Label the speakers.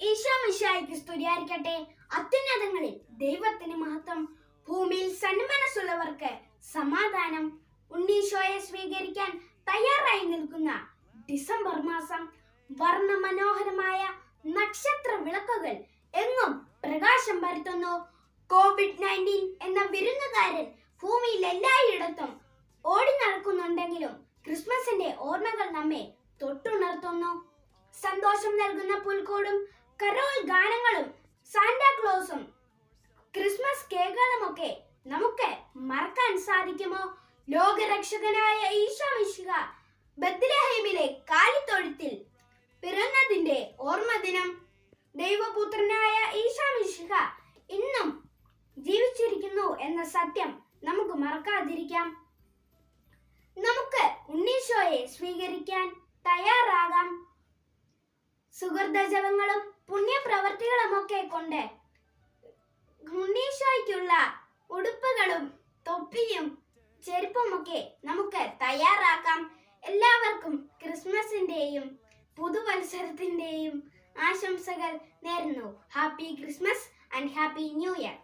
Speaker 1: ഈശോ മിശായിക്ക് സ്തുതിയായിരിക്കട്ടെ. അത്യുന്നതങ്ങളിൽ ദൈവത്തിന് മഹത്വം ഭൂമിയിൽ സന്മനസ്സുള്ളവർക്ക് സമാധാനം ഉണ്ണീശോയെ സ്വീകരിക്കാൻ തയ്യാറായി നിൽക്കുന്ന ഡിസംബർ മാസം വർണ മനോഹരമായ നക്ഷത്ര വിളക്കുകൾ എങ്ങും പ്രകാശം പരത്തുന്നു. കോവിഡ് നയന്റീൻ എന്ന വിരുന്നുകാരൻ ഭൂമിയിൽ എല്ലായിടത്തും ഓടി നടക്കുന്നുണ്ടെങ്കിലും ക്രിസ്മസിന്റെ ഓർമ്മകൾ നമ്മെ തൊട്ടുണർത്തുന്നു. സന്തോഷം നൽകുന്ന പുൽക്കൂടും കരോൾ ഗാനങ്ങളും സാന്റാക്ലോസും ക്രിസ്മസ് കേക്കുകളുമൊക്കെ നമുക്ക് മറക്കാൻ സാധിക്കുമോ? ലോകരക്ഷകനായ ഈശോ മിശിഹ ബത്ലഹേമിലെ കാലിത്തൊഴുത്തിൽ പിറന്നതിന്റെ ഓർമ്മ ദിനം. ദൈവപുത്രനായ ഈശോ മിശിഹ ഇന്നും ജീവിച്ചിരിക്കുന്നു എന്ന സത്യം നമുക്ക് മറക്കാതിരിക്കാം. നമുക്ക് ഉണ്ണീശോയെ സ്വീകരിക്കാൻ തയ്യാറാകാം സുഹൃതജപങ്ങളും പുണ്യപ്രവർത്തികളുമൊക്കെ കൊണ്ട് ഉണ്ണീശോയ്ക്കുള്ള ഉടുപ്പുകളും തൊപ്പിയും ചെരുപ്പുമൊക്കെ നമുക്ക് തയ്യാറാക്കാം. എല്ലാവർക്കും ക്രിസ്മസിന്റെയും പുതുവത്സരത്തിന്റെയും ആശംസകൾ നേരുന്നു. Happy Christmas and happy new year.